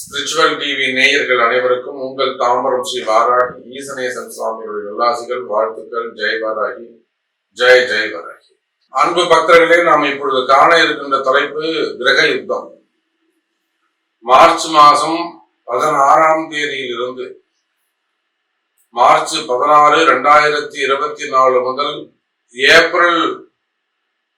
Spiritual TV நேயர்கள் அனைவருக்கும் உங்கள் தாம்பரம் ஸ்ரீ வாராகி ஈசனேசன் சுவாமியுடைய நல்லாசிகள் வாழ்த்துக்கள். ஜெய் வாராகி ஜெய் ஜெய் வாராகி. அன்பு பக்தர்களே நாம் இப்பொழுது காண இருக்கின்ற தலைப்பு கிரக யுத்தம். மார்ச் மாதம் பதினாறாம் தேதியிலிருந்து மார்ச் பதினாறு ரெண்டாயிரத்தி இருபத்தி நாலு முதல் ஏப்ரல்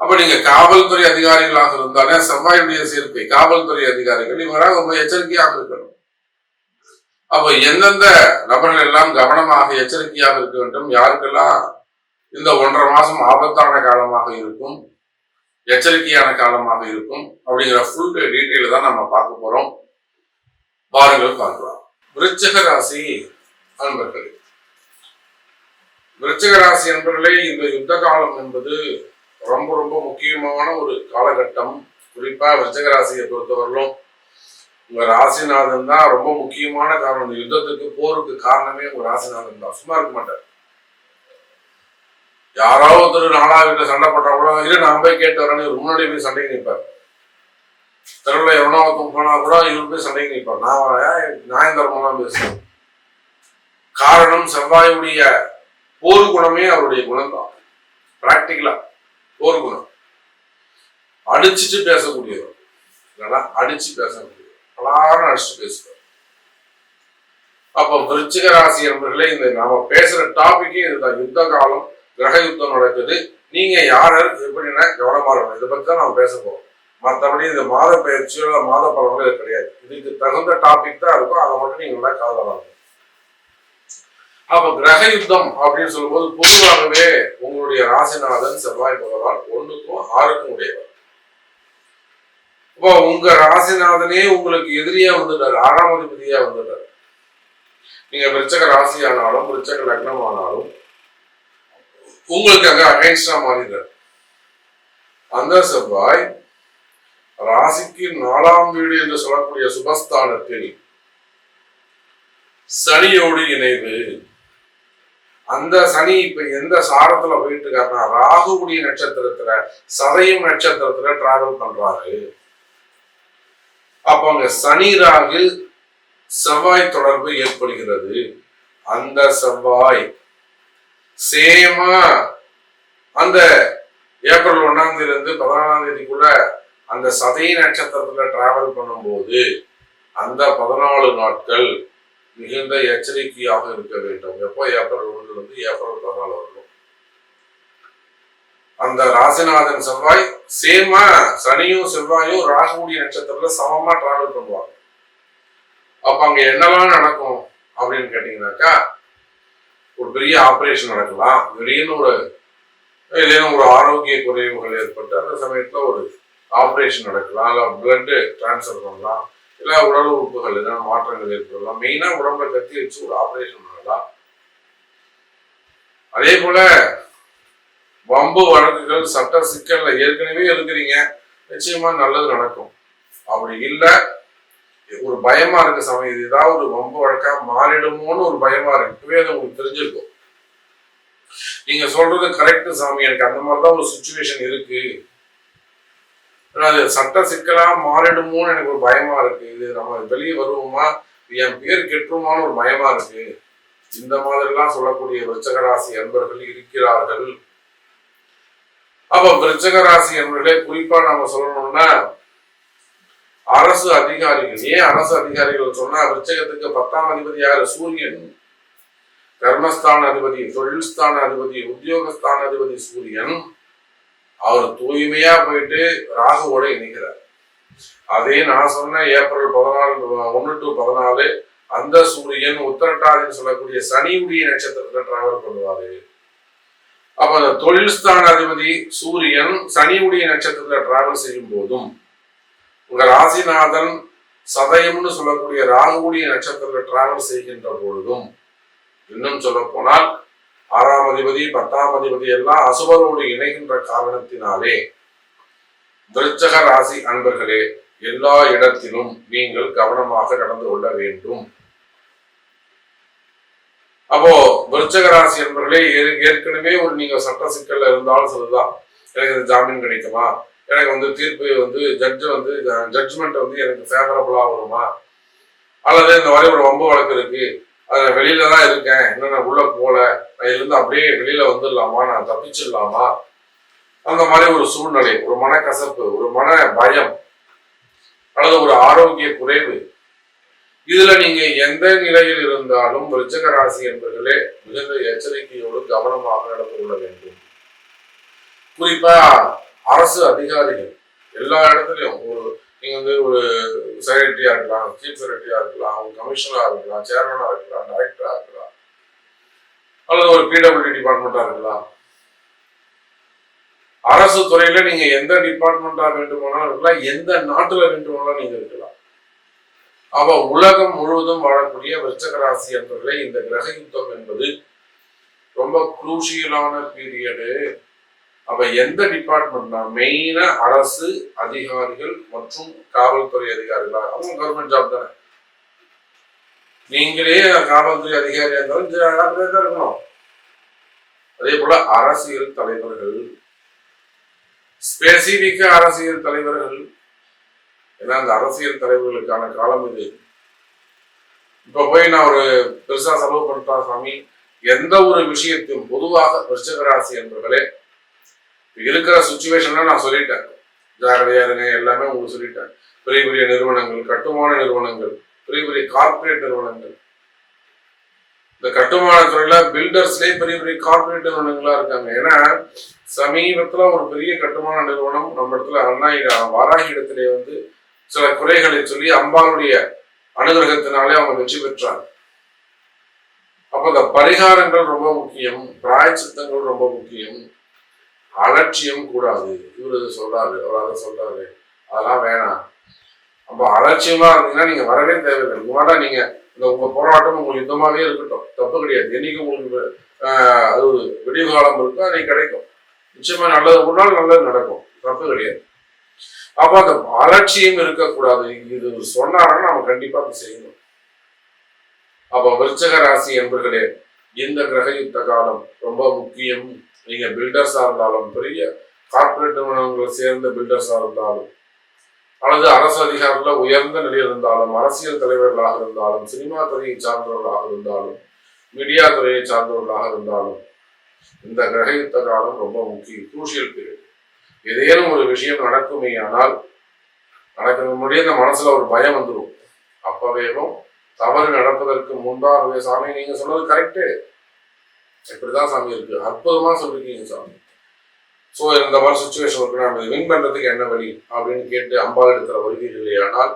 அப்ப நீங்க காவல்துறை அதிகாரிகளாக இருந்தாலே செவ்வாயுடைய சேர்க்கை காவல்துறை அதிகாரிகள் இவராக ரொம்ப எச்சரிக்கையாக இருக்கணும். அப்ப எந்தெந்த நபர்கள் எல்லாம் கவனமாக எச்சரிக்கையாக இருக்க வேண்டும்? யாருக்கெல்லாம் இந்த ஒன்றரை மாசம் ஆபத்தான காலமாக இருக்கும்? எச்சரிக்கையான காலமாக இருக்கும்? அப்படிங்கிற ஃபுல் டீட்டெயில் தான் நம்ம பார்க்க போறோம். பாருங்கள் பார்க்கலாம். விருச்சக ராசி அன்பர்களே. விருச்சக ராசி அன்பர்களே இந்த யுத்த காலம் என்பது ரொம்ப ரொம்ப முக்கியமான ஒரு காலகட்டம். குறிப்பா விருச்சிக பொறுத்தவரையிலும் உங்க ராசிநாதன் தான் ரொம்ப முக்கியமான காரணம். இந்த யுத்தத்துக்கு போருக்கு காரணமே உங்க ராசிநாதன் தான். சும்மா இருக்க மாட்டார். யாராவது ஒருத்தர் நாலா வீட்டுல சண்டை போட்டா கூட இரு நான் போய் கேட்டு வரேன்னு இவர் முன்னாடி போய் சண்டைக்கு நிற்பார். தெருவில் எவனோ ஒருத்தன் போனா கூட இவர் போய் சண்டைக்கு நிற்பார். நான் வரேன் நியாயம் தர்மம்லாம் பேசுறேன். காரணம் செவ்வாயுடைய போர் குணமே அவருடைய குணம் தான் பிராக்டிக்கலா ஒரு குணம். அடிச்சுட்டு பேசக்கூடியவர். இல்லைன்னா அடிச்சு பேசக்கூடியவர். பலாரும் அடிச்சுட்டு பேசுவார். அப்போ விருச்சிக ராசி என்பர்களே இந்த நாம பேசுற டாபிக்கே இதுதான். யுத்த காலம் கிரக யுத்தம் நடக்குது. நீங்க யார் எப்படின்னா கவனமா இருக்கணும். இதை பத்தி தான் நம்ம பேச போறோம். மற்றபடி இந்த மாத பயிற்சியோ மாத பலன்களோ இது கிடையாது. இதுக்கு தகுந்த டாபிக் தான் இருக்கும். அதை மட்டும் நீங்க நல்லா காதலாம் அப்ப கிரக யுத்தம் அப்படின்னு சொல்லும்போது பொதுவாகவே உங்களுடைய ராசிநாதன் செவ்வாய் பகவான் ஒண்ணுக்கும் ஆறுக்கும் உடையவர். இப்போ உங்க ராசிநாதனே உங்களுக்கு எதிரியா வந்துட்டாரு ஆறாம் அதிபதியா வந்துட்டாரு. நீங்க விருச்சக ராசி ஆனாலும் விருச்சக லக்னம் ஆனாலும் உங்களுக்கு அங்க அகைன்ஸ்டா மாறிடுறாரு அந்த செவ்வாய் ராசிக்கு நாலாம் வீடு என்று சொல்லக்கூடிய சுபஸ்தானத்தில் சனியோடு இணைவு அந்த சனி இப்ப எந்த சாரத்துல போயிட்டு இருக்காருன்னா ராகுடைய நட்சத்திரத்துல சதயம் நட்சத்திரத்துல டிராவல் பண்றாரு. அப்ப அங்க சனி ராகு செவ்வாய் தொடர்பு ஏற்படுகிறது. அந்த செவ்வாய் சேமா அந்த ஏப்ரல் ஒன்னாம் தேதி இருந்து பதினாலாம் தேதிக்குள்ள அந்த சதய நட்சத்திரத்துல டிராவல் பண்ணும்போது அந்த பதினாலு நாட்கள் மிகுந்த எச்சரிக்கையாக இருக்க வேண்டும். எப்போ ஏப்ரல் ஒன்றுல வந்து ஏப்ரல் பதினாலு வரணும். அந்த ராசிநாதன் செவ்வாய் சேமா சனியும் செவ்வாயும் ராகுடைய நட்சத்திரத்துல சமமா டிராவல் பண்ணுவாங்க. அப்ப அங்க என்னெல்லாம் நடக்கும் அப்படின்னு கேட்டீங்கன்னாக்கா ஒரு பெரிய ஆப்ரேஷன் நடக்கலாம். திடீர்னு ஒரு இல்லைன்னு ஒரு ஆரோக்கிய குறைவுகள் ஏற்பட்டு அந்த சமயத்துல ஒரு ஆப்ரேஷன் நடக்கலாம். இல்லை பிளட் டிரான்ஸ்ஃபர் பண்ணலாம். இல்லை உடல் உறுப்புகள் எதனா மாற்றங்கள் ஏற்படலாம். மெயினா உடம்பை கத்தி வச்சு ஒரு ஆப்ரேஷன் பண்ணலாம். அதே போல வம்பு வழக்குகள் சட்ட சிக்கல்ல ஏற்கனவே இருக்கிறீங்க. நிச்சயமா நல்லது நடக்கும். அப்படி இல்லை ஒரு பயமா இருக்க சமயம் இது ஏதாவது ஒரு வம்பு வழக்கா மாறிடுமோன்னு ஒரு பயமா இருக்கு. அது உங்களுக்கு தெரிஞ்சிருக்கும். நீங்க சொல்றது கரெக்ட் சாமி. எனக்கு அந்த மாதிரிதான் ஒரு சுச்சுவேஷன் இருக்கு. அது சட்ட சிக்கலா மாறிடுமோன்னு எனக்கு ஒரு பயமா இருக்கு. இது நம்ம வெளியே வருவோமா? என் பேர் கெட்டுருமான்னு ஒரு பயமா இருக்கு. இந்த மாதிரிலாம் சொல்லக்கூடிய விருச்சகராசி அன்பர்கள் இருக்கிறார்கள். அப்ப விருச்சகராசி அன்பர்களே குறிப்பா நம்ம சொல்லணும்னா அரசு அதிகாரிகள். ஏன் அரசு அதிகாரிகள் சொன்னா விருச்சகத்துக்கு பத்தாம் அதிபதி யாரு? சூரியன். கர்மஸ்தான அதிபதி தொழில்ஸ்தான அதிபதி உத்தியோகஸ்தான அதிபதி சூரியன். அவர் தூய்மையா போயிட்டு ராகுவோட இணைக்கிறார் அதே நான் சொன்ன ஏப்ரல் பதினாலு ஒன்று டு பதினாலு அந்த சூரியன் உத்தரட்டாதின்னு சொல்லக்கூடிய சனியுடைய நட்சத்திரத்துல டிராவல் பண்ணுவாரு. அப்ப அந்த தொழில்ஸ்தான அதிபதி சூரியன் சனியுடைய நட்சத்திரத்துல டிராவல் செய்யும் போதும் உங்க ராசிநாதன் சதயம்னு சொல்லக்கூடிய ராகுடைய நட்சத்திரத்துல டிராவல் செய்கின்ற பொழுதும் இன்னும் சொல்ல போனால் ஆறாம் அதிபதி பத்தாம் அதிபதி எல்லாம் அசுபரோடு இணைகின்ற காரணத்தினாலே விருச்சக ராசி அன்பர்களே எல்லா இடத்திலும் நீங்கள் கவனமாக நடந்து கொள்ள வேண்டும். அப்போ விருச்சக ராசி அன்பர்களே ஏற்கனவே ஒரு நீங்க சட்ட சிக்கல்ல இருந்தாலும் சொல்லுதான். எனக்கு இந்த ஜாமீன் கிடைக்குமா? எனக்கு வந்து தீர்ப்பு வந்து ஜட்ஜு வந்து ஜட்ஜ்மெண்ட் வந்து எனக்கு ஃபேவரபுளா வருமா? அல்லது இந்த மாதிரி ஒரு வம்பு வழக்கு இருக்கு. வெளியில தான் இருக்கேன். இன்னும் நான் உள்ள போல. நான் இருந்து அப்படியே வெளியில வந்துடலாமா? நான் தப்பிச்சிடலாமா? அந்த மாதிரி ஒரு சூழ்நிலை ஒரு மனக்கசப்பு ஒரு மன பயம் அல்லது ஒரு ஆரோக்கிய குறைவு. இதுல நீங்க எந்த நிலையில் இருந்தாலும் விருச்சக ராசி என்பர்களே மிகுந்த எச்சரிக்கையோடு கவனமாக நடந்து கொள்ள வேண்டும். குறிப்பா அரசு அதிகாரிகள் எல்லா இடத்துலையும் ஒரு நீங்கள் வந்து ஒரு செக்ரட்டரியாக இருக்கலாம் சீஃப் செக்ரட்டரியாக இருக்கலாம் ஒரு கமிஷனராக இருக்கலாம் சேர்மனா இருக்கலாம் டைரக்டராக இருக்கலாம் அல்லது ஒரு பிடபிள்யூ டிபார்ட்மெண்ட்டாக இருக்கலாம். அரசு துறையில நீங்க எந்த டிபார்ட்மெண்டா வேண்டுமானாலும் இருக்கலாம் எந்த நாட்டுல வேண்டுமானாலும் நீங்க இருக்கலாம். அவ உலகம் முழுவதும் வாழக்கூடிய விருச்சக ராசி இந்த கிரக யுத்தம் என்பது ரொம்ப குரூஷியலான பீரியடு அப்ப எந்த டிபார்ட்மெண்ட்னா மெயினா அரசு அதிகாரிகள் மற்றும் காவல்துறை அதிகாரிகளா அவங்க கவர்மெண்ட் ஜாப் தானே. நீங்களே காவல்துறை அதிகாரியா இருந்தாலும் ஜாக்கிரதையா தான் இருக்கணும். அதே போல அரசியல் தலைவர்கள் ஸ்பெசிபிக்க அரசியல் தலைவர்கள். ஏன்னா அந்த அரசியல் தலைவர்களுக்கான காலம் இது. இப்ப போய் நான் ஒரு பெருசா செலவு பண்ணிட்டா சாமி எந்த ஒரு விஷயத்தையும் பொதுவாக விருச்சக ராசி என்பவர்களே இருக்கிற சுச்சுவேஷன்ல நான் சொல்லிட்டேன். ஜாகிரதையா இருங்க எல்லாமே உங்களுக்கு சொல்லிட்டேன். பெரிய பெரிய நிறுவனங்கள் கட்டுமான நிறுவனங்கள் பெரிய பெரிய கார்ப்பரேட் நிறுவனங்கள். இந்த கட்டுமான துறையில பில்டர்ஸ்லயே பெரிய பெரிய கார்ப்பரேட் நிறுவனங்களா இருக்காங்க. ஏன்னா சமீபத்துல ஒரு பெரிய கட்டுமான நிறுவனம் நம்ம இடத்துல அண்ணா வாராகி இடத்திலே வந்து சில குறைகளை சொல்லி அம்பாளுடைய அனுகிரகத்தினாலே அவங்க வெற்றி பெற்றாங்க. அப்ப இந்த பரிகாரங்கள் ரொம்ப முக்கியம் பிராயச்சித்தங்கள் ரொம்ப முக்கியம். அலட்சியம் கூடாது இவர் சொல்றாரு அவர் அதை சொல்றாரு. அதெல்லாம் வேணாம். அப்ப அலட்சியமா இருந்தீங்கன்னா நீங்க வரவே தேவையில்லை. உங்க நீங்க இந்த உங்க போராட்டம் உங்களுக்கு யுத்தமாவே இருக்கட்டும். தப்பு கிடையாது. என்னைக்கு உங்களுக்கு அது ஒரு விடிவு காலம் அன்னைக்கு கிடைக்கும். நிச்சயமா நல்லது ஒரு நாள் நல்லது நடக்கும். தப்பு கிடையாது. அப்ப அந்த அலட்சியம் இருக்கக்கூடாது. இது சொன்னாங்கன்னா நம்ம கண்டிப்பா அதை செய்யணும். அப்ப விருச்சக ராசி என்பர்களே இந்த கிரக யுத்த காலம் ரொம்ப முக்கியம். நீங்க பில்டர்ஸா இருந்தாலும் பெரிய கார்ப்பரேட் நிறுவனங்களை சேர்ந்த பில்டர்ஸா இருந்தாலும் அல்லது அரசு அதிகாரில உயர்ந்த நிலையில் இருந்தாலும் அரசியல் தலைவர்களாக இருந்தாலும் சினிமா துறையை சார்ந்தவர்களாக இருந்தாலும் மீடியா துறையை சார்ந்தவர்களாக இருந்தாலும் இந்த கிரகயுத்த காலம் ரொம்ப முக்கியம் குரூஷியல் பீரியட் ஏதேனும் ஒரு விஷயம் நடக்குமே ஆனால் நடக்கிற முன்னாடியே இந்த மனசுல ஒரு பயம் வந்துடும் அப்பவேவும் தவறு நடப்பதற்கு முன்பாகவே சாமி நீங்க சொன்னது கரெக்டு இப்படிதான் சாமி இருக்கு. அற்புதமா சொல்லிருக்கீங்க சாமி. ஸோ இந்த மாதிரி சுச்சுவேஷன் இருக்கு. நம்ம வின் பண்றதுக்கு என்ன வழி? அப்படின்னு கேட்டு அம்பாள் எடுக்கிற வருகிறீர்களே ஆனால்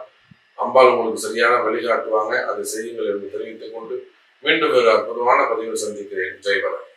அம்பாள் உங்களுக்கு சரியான வழிகாட்டுவாங்க அதை செய்யுங்கள் என்று தெரிவித்துக் கொண்டு மீண்டும் ஒரு அற்புதமான பதிவு சந்திக்கிறேன். ஜெய்வரன்